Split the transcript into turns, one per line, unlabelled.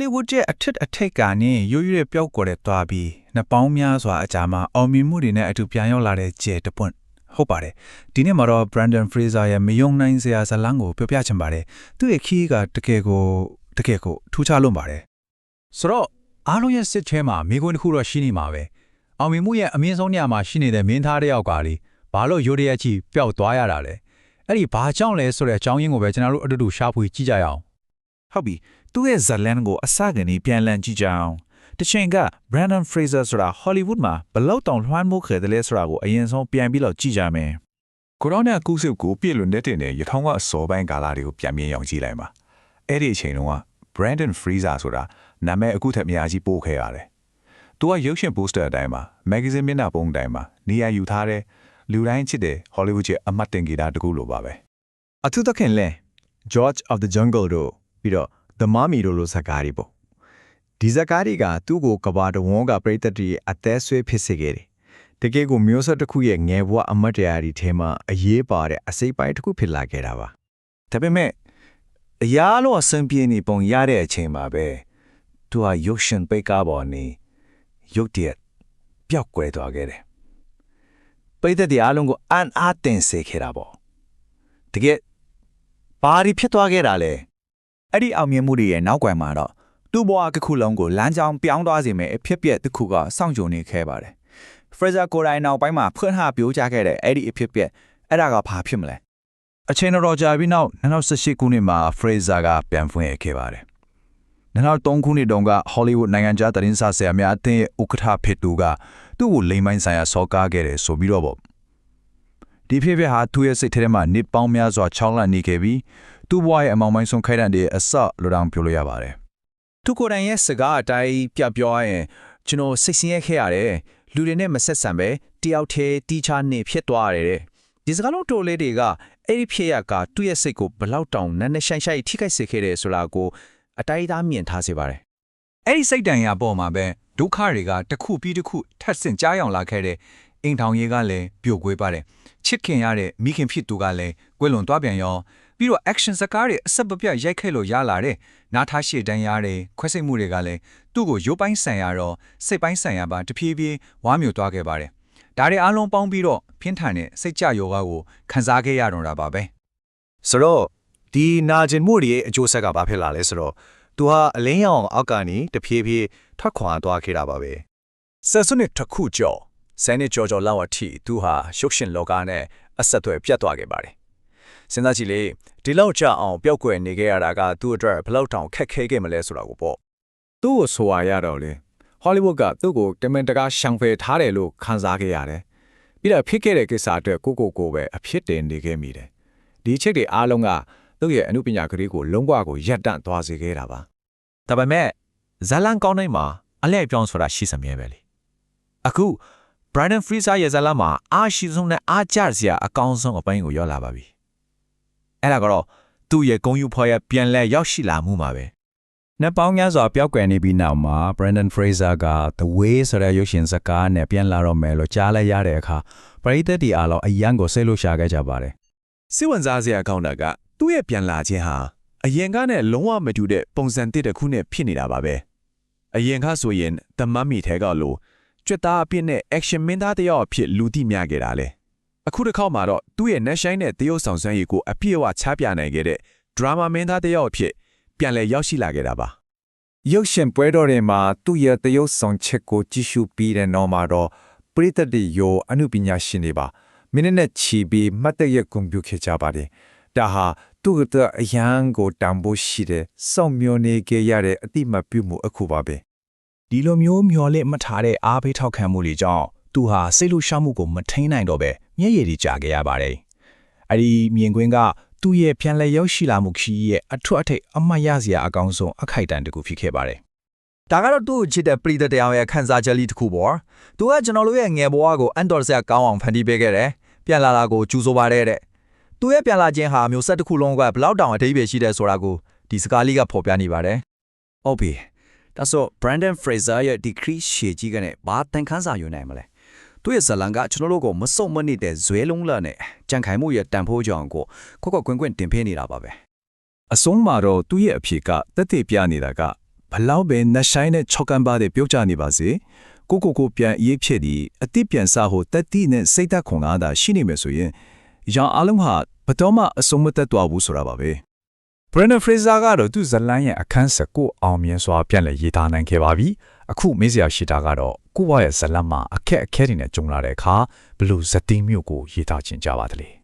လီဝုဒ်ရဲ့အထက်အထိတ်ကနေရိုးရိုးပျောက်ကွယ်တဲ့သွားပြီးနှစ်ပေါင်းများစွာအကြာမှာအောင်မြင်မှုတွေနဲ့အတူပြန်ရောက်လာတဲ့ကျဲတပွန့်ဟုတ်ပါတယ်ဒီနေ့မှာတော့ Brandon Fraser ရဲ့မယုံနိုင်စရာဇာတ်လမ်းကိုပြောပြချင်ပါတယ်သူ့ရဲ့ခီးကတကယ်ကိုတကယ်ကိုထူးခြားလွန်းပါတယ်
ဆိုတော့အားလုံးရဲ့စစ်ထဲမှာမိကွန်းတစ်ခုတော့ရှိနေမှာပဲအောင်မြင်မှုရဲ့အမြင့်ဆုံးနေရာမှာရှိနေတဲ့မင်းသားတစ်ယောက်ကလေဘာလို့ရိုးတရက်ကြီးပျောက်သွားရတာလဲအဲ့ဒီဘာကြောင့်လဲဆိုတဲ့အကြောင်းရင်းကိုပဲကျွန်တော်တို့အတူတူရှာဖွေကြည့်ကြရအောင်
ဟုတ်ပြီသူ့ရဲ့ဇာတ်လမ်းကိုအစကနေပြန်လည်ကြည့်ကြအောင်တချိန်က Brandon Fraser ဆိုတာ Hollywood မှာဘယ်လောက်တောင်လွှမ်းမိုးခဲ့တယ်လဲဆိုတာကိုအရင်ဆုံးပြန်ပြီးတော့ကြည့်ကြမယ်
ကိုရိုနာကူးစစ်ကိုပြည့်လွန်နေတဲ့တဲ့ရထောင်းကအစောပိုင်းကာလတွေကိုပြန်မြင်အောင်ကြည့်လိုက်ပါအဲ့ဒီအချိန်တုန်းက Brandon Fraser ဆိုတာနာမည်အခုထက်အများကြီးပို့ခဲ့ရတယ်။သူကရုပ်ရှင်ပိုစတာအတိုင်းမှာမဂ္ဂဇင်းမျက်နှာပုံအတိုင်းမှာနေရာယူထားတဲ့လူတိုင်းချစ်တဲ့ Hollywood ရဲ့အမတ်တင်ဂီတာတစ်ခုလိုပါပဲ
အထူးသဖြင့်လဲ George of the Jungle တို့ ပြီးတော့ The Mummy တို့လိုဇာတ်ကားတွေပေါ့ဒီဇာတ်ကားတွေကသူ့ကိုကဘာတဝန်းကပရိသတ်တွေအသက်ဆွေးဖြစ်စေခဲ့တယ်တကယ်ကိုမျိုးဆက်တစ်ခုရဲ့ငယ်ဘဝအမတ်တရားတွေထဲမှာအရေးပါတဲ့အစိပ်ပိုင်းတစ်ခုဖြစ်လာခဲ့တာပါ။
ဒါပေမဲ့အရာလို့အဆင်ပြေနေပုံရတဲ့အချိန်မှာပဲသူကရုပ်ရှင်ပိတ်ကားပေါ်နေရုပ်တရက်ပျောက်ကွယ်သွားခဲ့တယ်။ပိတ်တဲ့အားလုံးကိုအန်အားတင်စေခဲ့တာပေါ့။တကယ်ဘာတွေဖြစ်သွားခဲ့တာလဲ။
အဲ့ဒီအောင်မြင်မှုတွေရဲ့နောက်ကွယ်မှာတော့သူ့ဘဝတစ်ခုလုံးကိုလမ်းကြောင်းပြောင်းသွားစေမယ့်အဖြစ်အပျက်တစ်ခုကစောင့်ကြိုနေခဲ့ပါတယ်။ Fraser ကိုယ်တိုင်နောက်ပိုင်းမှာဖွင့်ဟပြိုးကြခဲ့တဲ့အဲ့ဒီအဖြစ်အပျက်အဲ့ဒါကဘာဖြစ်မလဲ
အချိန်တော်ကြာပြီးနောက်2018ခုနှစ်မှာ Fraser ကပြန်ဖွင့်ရခဲ့ပါတယ်2003ခုနှစ်တုန်းက Hollywood နိုင်ငံခြားသတင်းစာဆရာများအသင်းရဲ့ဥက္ကဋ္ဌဖြစ်သူကသူ့ကိုလိမ်မိုင်းဆိုင်ရာစော်ကားခဲ့တယ်ဆိုပြီးတော့ပေါ့ဒီဖြစ်ဖြစ်ဟာသူ့ရဲ့စိတ်ထဲမှာနစ်ပေါင်းများစွာချောင်းလန့်နေခဲ့ပြီး သူ့ဘဝရဲ့အမောင်မိုင်းဆုံးခိုက်တန်တဲ့အစလိုတောင်ပြောလို့ရပါတယ်
သူကိုယ်တိုင်ရဲ့စကားအတိုင်းပြပြောရရင်ကျွန်တော်စိတ်ဆင်းရဲခဲ့ရတယ်လူတွေနဲ့မဆက်ဆံပဲတယောက်တည်းတီချာနေဖြစ်သွားရတယ်တဲ့ဒီစကားလုံးတိုလေးတွေကအဲ့ဒီဖြစ်ရကသူ့ရဲ့စိတ်ကိုဘလောက်တောင်နက်နက်ရှိုင်းရှိုင်းထိခိုက်စေခဲ့တယ်ဆိုတာကိုအတိုင်းအသားမြင်ထားစေပါတယ်
အဲ့ဒီစိတ်တန်ရာပေါ်မှာပဲဒုက္ခတွေကတစ်ခုပြီးတစ်ခုထပ်ဆင့်ကြားရောက်လာခဲ့တဲ့အိမ်ထောင်ရေးကလည်းပြိုကွေးပါတယ်ချစ်ခင်ရတဲ့မိခင်ဖြစ်သူကလည်းကွယ်လွန်သွားပြန်ရော ပြီးတော့ action စကားတွေအဆက်မပြတ်ရိုက်ခဲ့လို့ရလာတဲ့နားထားရှည်တန်းရတဲ့ခွဲစိတ်မှုတွေကလည်းသူ့ကိုရုပ်ပိုင်းဆိုင်ရာတော့စိတ်ပိုင်းဆိုင်ရာပါတဖြည်းဖြည်းဝါမျိုးသွားခဲ့ပါတယ်ဒါတွေအားလုံးပေါင်းပြီးတော့ပြင်းထန်တဲ့စိတ်ကြယောဂကိုခံစားခဲ့ရတော့တာပါပဲ
ဆိုတော့ဒီနာကျင်မှုတွေရဲ့အကျိုးဆက်ကဘာဖြစ်လာလဲဆိုတော့သူဟာအလင်းရောင်အောက်ကနေတဖြည်းဖြည်းထွက်ခွာသွားခဲ့တာပါပဲ
ဆက်စွနစ်တစ်ခုကျော်ဆယ်နှစ်ကျော်ကျော်လောက်အထိသူဟာရှုပ်ရှင်လောကနဲ့အဆက်အသွယ်ပြတ်သွားခဲ့ပါတယ် စဉ်းစားကြည့်လေဒီလောက်ကြာအောင်ပျောက်ကွယ်နေခဲ့ရတာကသူ့အတွက်ဘယ်လောက်တောင်ခက်ခဲခဲ့မလဲဆိုတာကိုပေါ့
သူ့ကိုဆိုရရတော့လေဟောလိဝုဒ်ကသူ့ကိုတမင်တကာရှောင်ဖယ်ထားတယ်လို့ခန်းစားခဲ့ရတယ်ပြီးတော့ဖြစ်ခဲ့တဲ့ကိစ္စအတွက်ကိုကိုကိုပဲအဖြစ်တင်နေခဲ့မိတယ်ဒီအချက်တွေအားလုံးကသူ့ရဲ့အမှုပညာကလေးကိုလုံးဝကိုရပ်တန့်သွားစေခဲ့တာပါ
ဒါပေမဲ့ဇလန်ကောင်းတိုင်းမှာအလဲအပြောင်းဆိုတာရှိစမြဲပဲလေအခု Brandon Fraser ရဲ့ဇလန်မှာအားရှိဆုံးနဲ့အားကျစရာအကောင်းဆုံးအပိုင်းကိုရောက်လာပါပြီ အဲ့ဒါကတော့သူ့ရဲ့ဂုံယူဖော်ရပြန်လဲရောက်ရှိလာမှုမှာပဲ
နှစ်ပေါင်းများစွာပျောက်ကွယ်နေပြီးနောက်မှာ Brandon Fraser က The Way ဆိုတဲ့ရုပ်ရှင်ဇာတ်ကားနဲ့ပြန်လာတော့မယ်လို့ကြားလိုက်ရတဲ့အခါပရိသတ်တွေအားလုံးအယံကိုစိတ်လို့ရှာခဲ့ကြပါတယ်
စိတ်ဝင်စားစရာကောင်းတာကသူ့ရဲ့ပြန်လာခြင်းဟာအရင်ကနဲ့လုံးဝမတူတဲ့ပုံစံတစ်တစ်ခုနဲ့ဖြစ်နေတာပါပဲအရင်ကဆိုရင် The Mummy ထဲကလို့ကြွက်သားအပြစ်နဲ့ action မင်းသားတစ်ယောက်အဖြစ်လူသိများခဲ့တာလေ အခုတစ်ခေါက်မှာတော့သူ့ရဲ့ net shine နဲ့တရုပ်ဆောင်စွမ်းရည်ကိုအပြည့်အဝချပြနိုင်ခဲ့တဲ့ drama မင်းသားတစ်ယောက်အဖြစ်ပြန်လည်ရောက်ရှိလာခဲ့တာပါ
ရုပ်ရှင်ပွဲတော်တွေမှာသူ့ရဲ့တရုပ်ဆောင်ချက်ကိုကြည့်ရှုပြီးတဲ့နောက်မှာတော့ပရိသတ်တွေရောအမှုပညာရှင်တွေပါမိနစ်နဲ့ချီပြီးမှတ်တရကွန်ပျူတာခဲ့ကြပါတယ်ဒါဟာသူ့ရဲ့အရန်ကိုတန်ဖိုးရှိတဲ့စောင့်မျှော်နေကြရတဲ့အတိမတ်ပြုမှုအခုပါပဲ
ဒီလိုမျိုးမျော်လင့်မထားတဲ့အားပေးထောက်ခံမှုတွေကြောင့်သူဟာစိတ်လှရှားမှုကိုမထိန်းနိုင်တော့ပဲ မျက်ရည်တွေကျခဲ့ရပါတယ်။အဲ့ဒီမြင်ကွင်းကသူ့ရဲ့ပြန်လည်ရောက်ရှိလာမှုခီးရဲ့အထွတ်အထိပ်အမှတ်ရစရာအကောင်းဆုံးအခိုက်အတန့်တစ်ခုဖြစ်ခဲ့ပါတယ်။
ဒါကတော့သူ့ကိုချစ်တဲ့ပရိသတ်တရားရဲ့ခန်းစားချက်လေးတစ်ခုပေါ့။သူကကျွန်တော်တို့ရဲ့ငယ်ဘဝကိုအန်တော်စရာကောင်းအောင်ဖန်တီးပေးခဲ့တယ်။ပြန်လာလာကိုကြူဆိုပါတယ်တဲ့။သူ့ရဲ့ပြန်လာခြင်းဟာမျိုးဆက်တစ်ခုလုံးကဘလောက်တောင်အထိပ္ပယ်ရှိတယ်ဆိုတာကိုဒီစကားလေးကဖော်ပြနေပါတယ်
ဟုတ်ပြီဒါဆို Brandon Fraser ရဲ့ decrease ရှည်ကြီးကနေဘာတန်ခန်းစာယူနိုင်မလဲ သူ့ရဲ့ဇာတ်လမ်းကကျွန်တော်တို့ကိုမစုံမနစ်တဲ့ဇွဲလုံးလာနဲ့ကြံခိုင်မှုရဲ့တန်ဖိုးကြောင်ကိုခွက်ခွက်ကွင်းကွင်းတင်ပေးနေတာပါပဲ
အဆုံးမှာတော့သူ့ရဲ့အဖြေကတက်သေးပြနေတာကဘလောက်ပဲနှဆိုင်နဲ့ချောက်ကန်ပါတဲ့ပြုတ်ကြနေပါစေကိုကိုကိုပြန်အေးဖြစ်ဒီအတိပြန်စားဖို့တက်တိနဲ့စိတ်သက်ခွန်အားသာရှိနေမယ်ဆိုရင်ရောင်အလုံးဟာဘတော်မှအစုံမသက်သွားဘူးဆိုတာပါပဲ
Brandon Fraser ကတော့သူ့ဇတ်လန်းရဲ့အခန်းဆက်ကိုအောင်မြင်စွာပြန်လည်ရေးသားနိုင်ခဲ့ပါပြီ။ အခုမေးစရာရှိတာကတော့ကိုယ့်ဘဝရဲ့ဇတ်လန်းမှာအခက်အခဲတွေနဲ့ကြုံလာတဲ့အခါဘယ်လို့ဇတ်တီးမျိုးကိုရေးသားခြင်းကြပါသလဲ